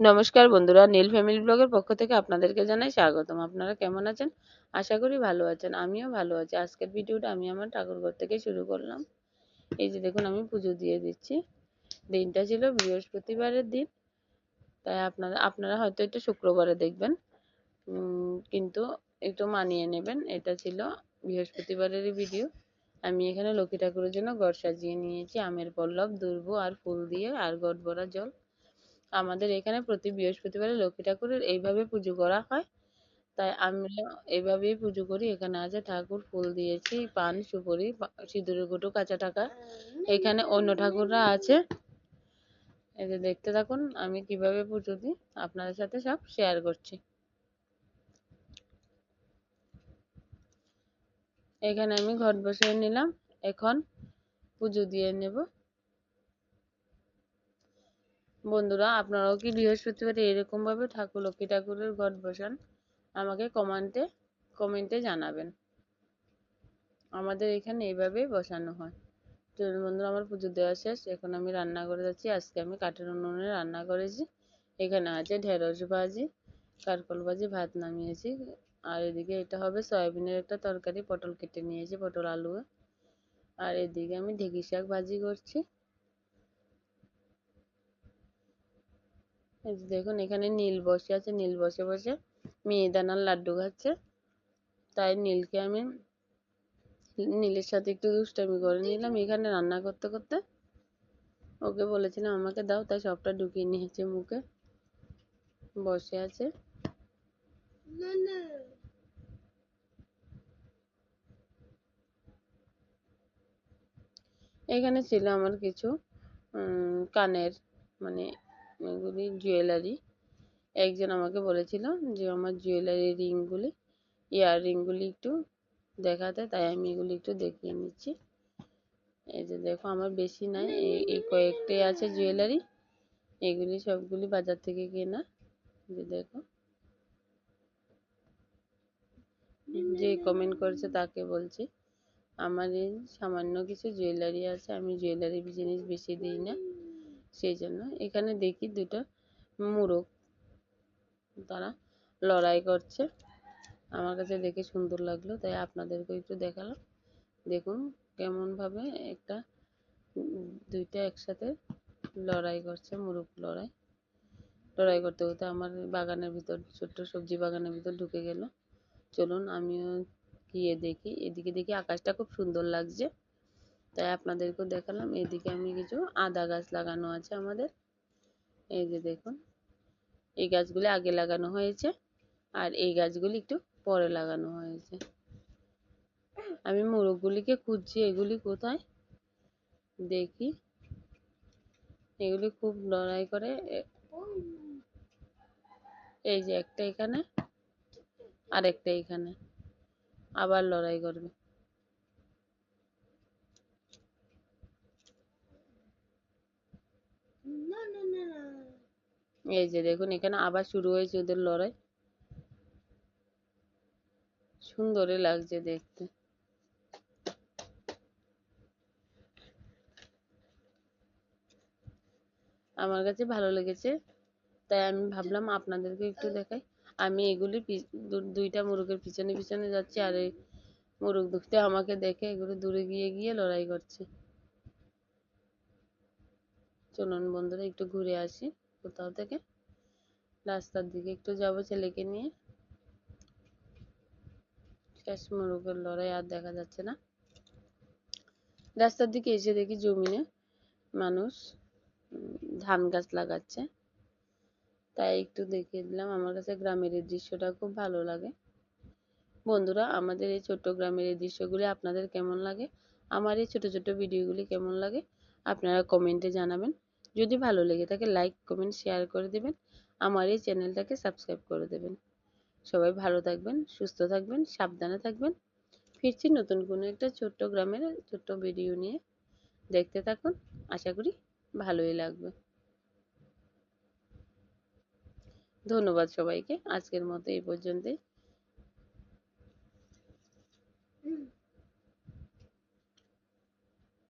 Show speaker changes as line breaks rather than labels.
নমস্কার বন্ধুরা, নীল ফ্যামিলি ব্লগের পক্ষ থেকে আপনাদেরকে জানাই স্বাগতম। আপনারা কেমন আছেন? আশা করি ভালো আছেন, আমিও ভালো আছি। আজকের ভিডিওটা আমি আমার ঠাকুরঘর থেকে শুরু করলাম। এই যে দেখুন, আমি পুজো দিয়ে দিচ্ছি। দিনটা ছিল বৃহস্পতিবারের দিন, তাই আপনারা আপনারা হয়তো এটা শুক্রবারে দেখবেন। কিন্তু একটু মানিয়ে নেবেন, এটা ছিল বৃহস্পতিবারেরই ভিডিও। আমি এখানে লক্ষ্মী ঠাকুরের জন্য ঘর সাজিয়ে নিয়েছি, আমের পল্লব, দুর্ব আর ফুল দিয়ে, আর গড় ভরা জল। আমাদের এখানে প্রতি বৃহস্পতিবারে লক্ষ্মী ঠাকুরের এইভাবে পুজো করা হয়। তাই আমরা এভাবেই পুজো করি। এখানে আছে ঠাকুর ফুল দিয়েছি, পান, সুপুরি সিঁদুরের গুটো কাঁচা টাকা। এখানে অন্য ঠাকুররা আছে। এই যে দেখতে থাকুন, আমি কীভাবে পুজো দিই, আপনাদের সাথে সব শেয়ার করছি। এখানে আমি ঘট বসিয়ে নিলাম। এখন পুজো দিয়ে নেব। বন্ধুরা, আপনারাও কি বৃহস্পতিবারে এরকমভাবে ঠাকুর, লক্ষ্মী ঠাকুরের ঘট বসান? আমাকে কমেন্টে কমেন্টে জানাবেন। আমাদের এখানে এইভাবেই বসানো হয়। তো বন্ধুরা, আমার পুজো দেওয়া শেষ। এখন আমি রান্না করে যাচ্ছি। আজকে আমি কাঠের উনুনে রান্না করেছি। এখানে আছে ঢেঁড়স ভাজি কারকল ভাজি, ভাত নামিয়েছি। আর এদিকে এটা হবে সয়াবিনের একটা তরকারি, পটল কেটে নিয়েছি, পটল আলু। আর এদিকে আমি ঢেঁকি শাক ভাজি করছি। দেখুন, এখানে নীল বসে আছে, নীল বসে বসে দানার লাড্ডু খাচ্ছে। তাই নীলকে আমি নীলের সাথে একটু দুষ্টামি করে নিলাম। এখানে রান্না করতে করতে ওকে বলেছিলাম, আমাকে দাও। তাই সবটা ঢুকিয়ে নিয়েছে মুখে। বসে আছে। এখানে ছিল আমার কিছু কানের মানে এগুলি জুয়েলারি একজন আমাকে বলেছিল যে আমার জুয়েলারি রিংগুলি ইয়ার রিংগুলি একটু দেখাতে, তাই আমি এগুলি একটু দেখিয়ে নিচ্ছি। এই যে দেখো, আমার বেশি নাই, এই কয়েকটাই আছে জুয়েলারি এগুলি সবগুলি বাজার থেকে কেনা যে দেখো। যে কমেন্ট করেছে তাকে বলছি, আমার এই সামান্য কিছু জুয়েলারি আছে, আমি জুয়েলারি জিনিস বেশি দিই না। সেই জন্য এখানে দেখি দুটো মুরগ। তারা লড়াই করছে। আমার কাছে দেখে সুন্দর লাগল, তাই আপনাদেরকে একটু দেখালাম। দেখুন কেমনভাবে একটা, দুইটা একসাথে লড়াই করছে, মুরগ লড়াই। লড়াই করতে করতে আমার বাগানের ভিতর, ছোট্ট সবজি বাগানের ভিতর ঢুকে গেল। চলুন আমিও গিয়ে দেখি। এদিকে দেখি আকাশটা খুব সুন্দর লাগছে। তাই আপনাদেরকেও দেখালাম। এদিকে আমি কিছু আদা গাছ লাগানো আছে আমাদের। এই যে দেখুন, এই গাছগুলি আগে লাগানো হয়েছে আর এই গাছগুলি একটু পরে লাগানো হয়েছে। আমি মোরগগুলিকে খুঁজছি, এগুলি কোথায়? দেখি। এগুলি খুব লড়াই করে। এই যে একটা এখানে আর একটা এখানে। আবার লড়াই করবে। এই যে দেখুন, এখানে আবার শুরু হয়েছে ওদের লড়াই। সুন্দরই লাগছে দেখতে। আমার কাছে ভালো লেগেছে, তাই আমি ভাবলাম আপনাদেরকে একটু দেখাই। আমি এগুলি দুইটা মুরগের পিছনে পিছনে যাচ্ছি, আর এই মুরগ দুটো আমাকে দেখে এগুলো দূরে গিয়ে গিয়ে লড়াই করছে। চলুন বন্ধুরা, একটু ঘুরে আসি। কোথাও থেকে। রাস্তার দিকে একটু যাব ছেলেকে নিয়ে। শেষ মোরগের লড়াই আর দেখা যাচ্ছে না। রাস্তার দিকে এসে দেখি জমিনে মানুষ ধান গাছ লাগাচ্ছে। তাই একটু দেখিয়ে দিলাম আমার কাছে গ্রামের এই দৃশ্যটা খুব ভালো লাগে। বন্ধুরা, আমাদের এই ছোট্ট গ্রামের এই দৃশ্যগুলি আপনাদের কেমন লাগে? আমার এই ছোট ছোট ভিডিওগুলি কেমন লাগে? আপনারা কমেন্টে জানাবেন। যদি ভালো লেগে থাকে লাইক কমেন্ট শেয়ার করে দেবেন। আমার এই চ্যানেলটাকে সাবস্ক্রাইব করে দেবেন। সবাই ভালো থাকবেন, সুস্থ থাকবেন, সাবধানে থাকবেন। ফিরছি নতুন কোনো একটা ছোট্ট গ্রামের ছোট্ট ভিডিও নিয়ে। দেখতে থাকুন, আশা করি ভালোই লাগবে। ধন্যবাদ সবাইকে। আজকের মতো এই পর্যন্তই।